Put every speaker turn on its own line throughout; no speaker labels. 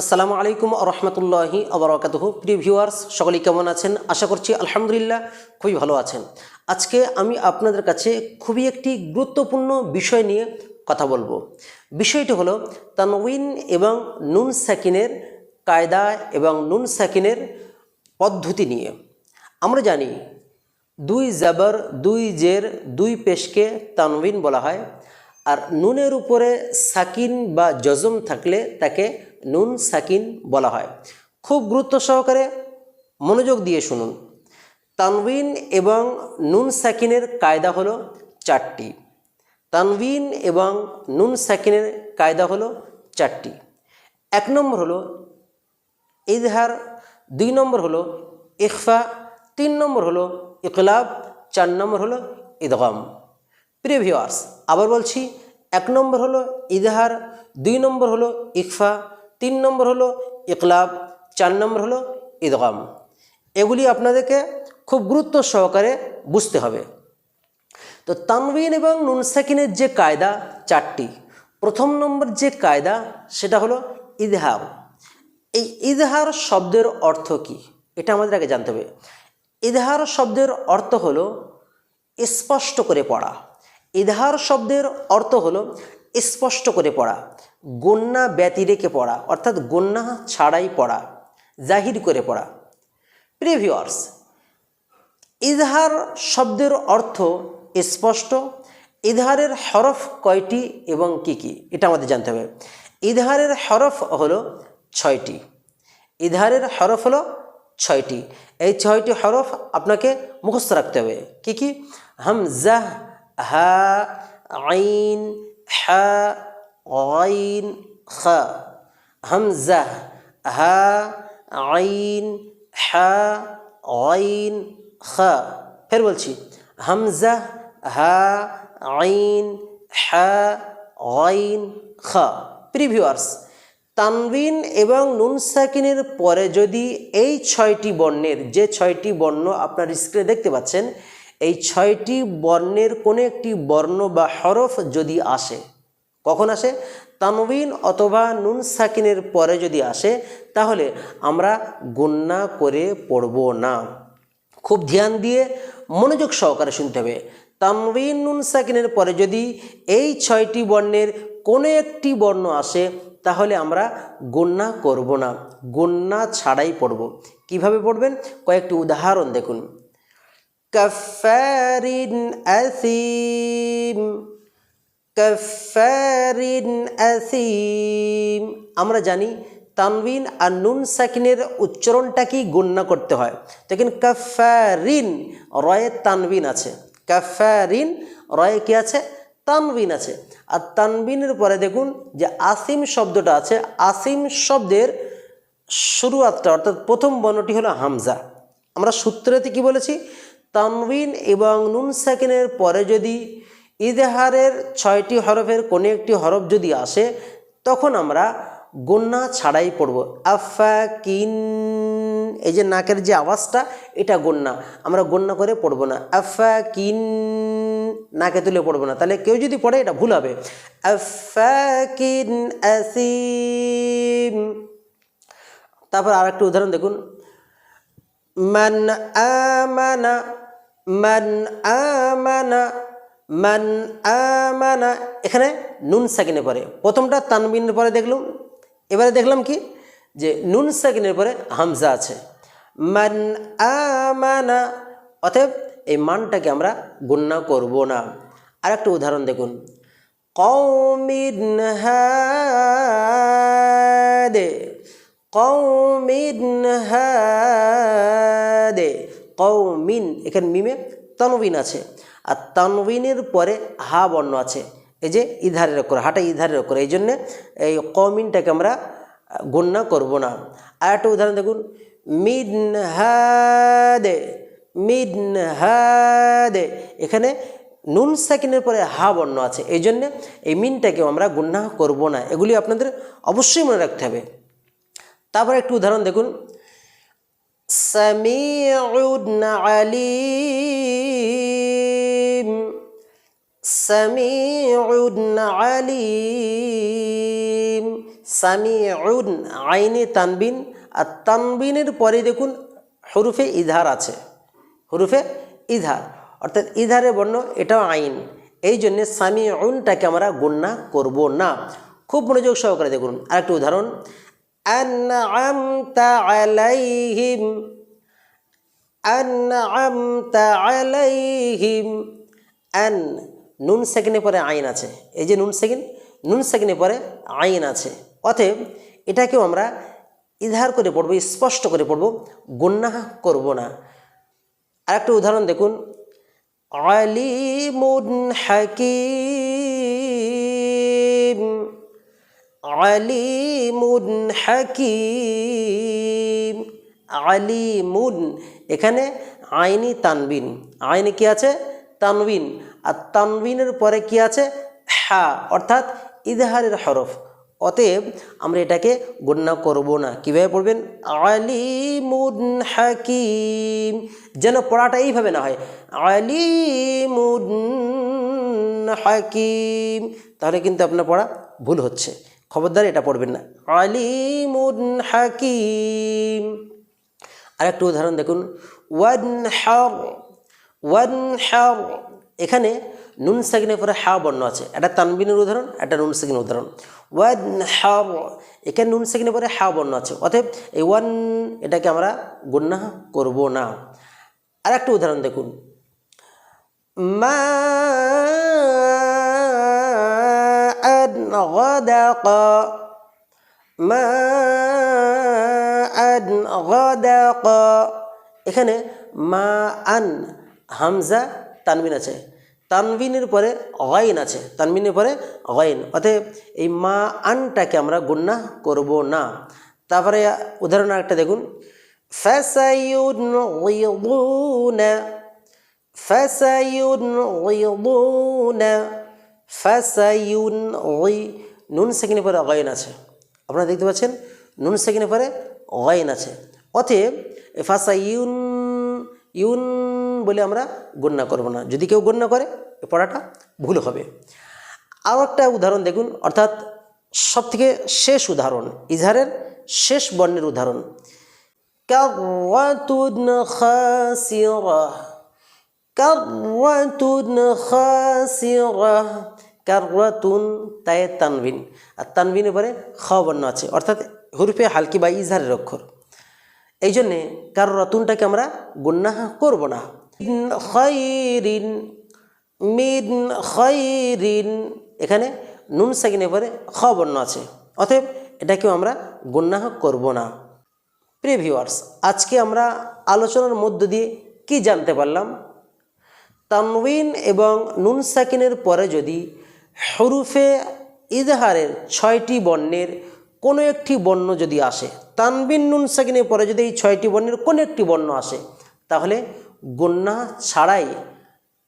আসসালামু আলাইকুম রহমতুল্লাহি আবরকাতহ প্রিয় ভিউয়ার্স, সকলেই কেমন আছেন? আশা করছি আলহামদুলিল্লাহ খুবই ভালো আছেন। আজকে আমি আপনাদের কাছে খুবই একটি গুরুত্বপূর্ণ বিষয় নিয়ে কথা বলব। বিষয়টি হলো তানউইন এবং নুন সাকিনের কায়দা এবং নুন সাকিনের পদ্ধতি নিয়ে। আমরা জানি, দুই জাবর, দুই জের, দুই পেশকে তানবিন বলা হয়। আর নুনের উপরে সাকিন বা জজম থাকলে তাকে নুন সাকিন বলা হয়। খুব গুরুত্ব সহকারে মনোযোগ দিয়ে শুনুন। তানবিন এবং নুন সাকিনের কায়দা হলো চারটি। তানবিন এবং নুন সাকিনের কায়দা হলো চারটি। এক নম্বর হলো ইজহার, দুই নম্বর হলো ইখফা, তিন নম্বর হলো ইকলাব, চার নম্বর হলো ইদগাম। প্রিয় ভিওয়ার্স আবার বলছি, এক নম্বর হলো ইজহার, দুই নম্বর হলো ইকফা তিন নম্বর হলো ইকলাব, চার নম্বর হলো ইদগাম। এগুলি আপনাদেরকে খুব গুরুত্ব সহকারে বুঝতে হবে। তো তানবিন এবং নুনসাকিনের যে কায়দা চারটি, প্রথম নম্বর যে কায়দা সেটা হলো ইজহার। এই ইজহার শব্দের অর্থ কি? এটা আমাদের আগে জানতে হবে। ইজহার শব্দের অর্থ হলো স্পষ্ট করে পড়া। ইজহার শব্দের অর্থ হলো স্পষ্ট করে পড়া। গন্যা ব্যতি রেখে পড়া, অর্থাৎ গন্যা ছাড়াই পড়া, জাহির করে পড়া। প্রিভিয়ার্স ইজহার শব্দের অর্থ স্পষ্ট। ইজহারের হরফ কয়টি এবং কি কি, এটা আমাদের জানতে হবে। ইজহারের হরফ হলো ছয়টি। ইজহারের হরফ হলো ছয়টি। এই ছয়টি হরফ আপনাকে মুখস্থ রাখতে হবে। কি কি? হামজা হা, আইন, হা আইন খা, হামজা, হা, আইন হা, আইন খা। ফের বলছি, হামজা, হা, আইন হা, আইন খা। প্রিভিউয়ার্স তানবিন এবং নুন সাকিনের পরে যদি এই ছয়টি বর্ণের, যে ছয়টি বর্ণ আপনার স্ক্রিনে দেখতে পাচ্ছেন, এই ছয়টি বর্ণের কোনো একটি বর্ণ বা হরফ যদি আসে কখন আসে? তানবিন অথবা নুন সাকিনের পরে যদি আসে, তাহলে আমরা গণ্যা করে পড়ব না। খুব ধ্যান দিয়ে মনোযোগ সহকারে শুনতে হবে। তানবিন নুন সাকিনের পরে যদি এই ছয়টি বর্ণের কোনো একটি বর্ণ আসে, তাহলে আমরা গণ্যা করব না। গণ্যা ছাড়াই পড়ব। কীভাবে পড়বেন? কয়েকটি উদাহরণ দেখুন। কফারিন আসিম কফারিন আসিম আমরা জানি তানবিন আর নুন সাকিনের উচ্চারণটা কি গণ্যা করতে হয়। দেখেন কফারিন রয়ে তানবিন আছে। কফারিন রয়ে কি আছে? তানবিন আছে। আর তানবিনের পরে দেখুন যে আসিম শব্দটা আছে। আসিম শব্দের শুরুয়াতটা অর্থাৎ প্রথম বর্ণটি হলো হামজা। আমরা সূত্রেতে কি বলেছি? তানবিন এবং নুন সাকিনের পরে যদি ইজহারের ছয়টি হরফের কোনো একটি হরফ যদি আসে, তখন আমরা গন্যা ছাড়াই পড়ব। আফা, কিন, এই যে নাকের যে আওয়াজটা, এটা গন্যা আমরা গন্যা করে পড়ব না। আফা, কিন, নাকে তুলে পড়ব না। তাহলে কেউ যদি পড়ে, এটা ভুল হবে। আফা, কিন, আসিম। তারপর আর একটা উদাহরণ দেখুন। মান আমানা মান আমানা মান আমানা, এখানে নুন সাকিনে পরে। প্রথমটা তানবিনের পরে দেখলাম। এবারে দেখলাম কি? যে নুন সাকিনের পরে হামজা আছে। মান আমানা, অতএব এই মানটাকে আমরা গণ্যা করব না। আর একটা উদাহরণ দেখুন। কৌমিন হাদে কৌমিন হাদে কৌমিন এখানে মিমে তনবিন আছে। আর তনবিনের পরে হা বর্ণ আছে। এই যে ইধারের করে হাটা ইধারের করে এই জন্যে এই কমিনটাকে আমরা গণ্যা করব না। আর একটা উদাহরণ দেখুন মিন হাদে মিন হাদে এখানে নুন সাকিনের পরে হা বর্ণ আছে, এই জন্যে এই মিনটাকেও আমরা গুন্না করব না। এগুলি আপনাদের অবশ্যই মনে রাখতে হবে। তারপর একটু উদাহরণ দেখুন সামিউন আলিম সামিউন আলিম সামিউন আইনে তানবিন আর তানবিনের পরে দেখুন হরুফে ইধার আছে। হরুফে ইধার অর্থাৎ ইধারে বর্ণ, এটাও আইন। এই জন্যে সামিউনটাকে আমরা গণ্যা করব না। খুব মনোযোগ সহকারে দেখুন। আরেকটি উদাহরণ আনআমতা আলাইহিম আনআমতা আলাইহিম আন নুন সেকেন্ডে পরে আইন আছে। এই যে নুন সেকেন্ড নুন সেকেন্ডে পরে আইন আছে। অতএব এটাকেও আমরা ইধার করে পড়ব, স্পষ্ট করে পড়ব গণ্যা করব না। আর একটা উদাহরণ দেখুন। আলিমুন হাকিম। আলিমুন হাকিম। আলিমুন, এখানে আইনি তানবিন। আইনি কি আছে? তানবিন। আর তানবিনের পরে কি আছে? হা, অর্থাৎ ইজহারের হরফ। অতএব আমরা এটাকে গণ্য করব না। কীভাবে পড়বেন? আলিমুন হাকিম। যেন পড়াটা এইভাবে না হয়। আলিমুন হাকিম। তাহলে কিন্তু আপনার পড়া ভুল হচ্ছে। খবরদার, এটা পড়বেন না। আলিমুন হাকিম। আরেকটা উদাহরণ দেখুন। ওয়ান হার ওয়ান এখানে নুন সাকিনের পরে হা বর্ণ আছে। একটা তানবিনের উদাহরণ একটা নুন সাকিনের উদাহরণ। ওয়ান হার এখানে নুন সাকিনের পরে হা বর্ণ আছে। অতএব এই ওয়ান, এটাকে আমরা গণ্যা করব না। আর একটা উদাহরণ দেখুন। মা غدق মা غدق এখানে মা আন হামজা তানবিন আছে তানবিনের পরে গয়ন আছে তানবিনের পরে গয়ন অতএব এই মা আনটাকে আমরা গুন্না করব না তারপরে উদাহরণ একটা দেখুন فسينغضون فسينغضون فسينغي নুন সেকেন্ডের পরে গয়ন আছে আপনারা দেখতে পাচ্ছেন নুন সেকেন্ডের পরে গয়ন আছে অতএব ফাসা ইউন ইউন বলে আমরা গণ্য করব না যদি কেউ গণ্য করে এ পড়াটা ভুল হবে আরও একটা উদাহরণ দেখুন অর্থাৎ সবথেকে শেষ উদাহরণ ইজহারের শেষ বর্ণের উদাহরণ কাওয়াতুন খাসিরা কাওয়াতুন খাসিরা কাররাতুন তায়ে তানবিন। আর তানবিনের পরে খ বর্ণ আছে। অর্থাৎ হুরফে হালকি বা ইজহারের অক্ষর। এই জন্যে কারও রতুনটাকে আমরা গুন্না করব না। এখানে নুন সাকিনের পরে খ বর্ণ আছে। অতএব এটাকেও আমরা গুন্না করব না। প্রিয় ভিউয়ার্স, আজকে আমরা আলোচনার মধ্য দিয়ে কি জানতে পারলাম? তানউইন এবং নুন সাকিনের পরে যদি হরুফে ইজহারের ছয়টি বর্ণের কোনো একটি বর্ণ যদি আসে, তানবিন নুন সাকিনের পরে যদি এই ছয়টি বর্ণের কোনো একটি বর্ণ আসে, তাহলে গণ্যা ছাড়াই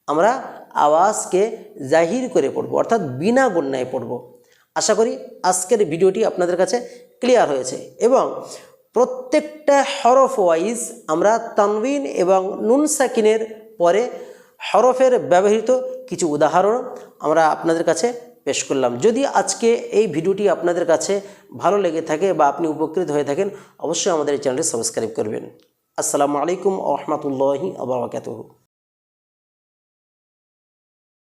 আমরা আওয়াজকে জাহির করে পড়ব, অর্থাৎ বিনা গণ্যায় পড়ব। আশা করি আজকের ভিডিওটি আপনাদের কাছে ক্লিয়ার হয়েছে এবং প্রত্যেকটা হরফ ওয়াইজ আমরা তানবিন এবং নুন সাকিনের পরে হরফের ব্যবহৃত কিছু উদাহরণ আমরা আপনাদের কাছে পেশ করলাম। যদি আজকে এই ভিডিওটি আপনাদের কাছে ভালো লেগে থাকে বা আপনি উপকৃত হয়ে থাকেন, অবশ্যই আমাদের এই চ্যানেলটি সাবস্ক্রাইব করবেন। আসসালামু আলাইকুম আহমতুল্লাহি আবরকাতহ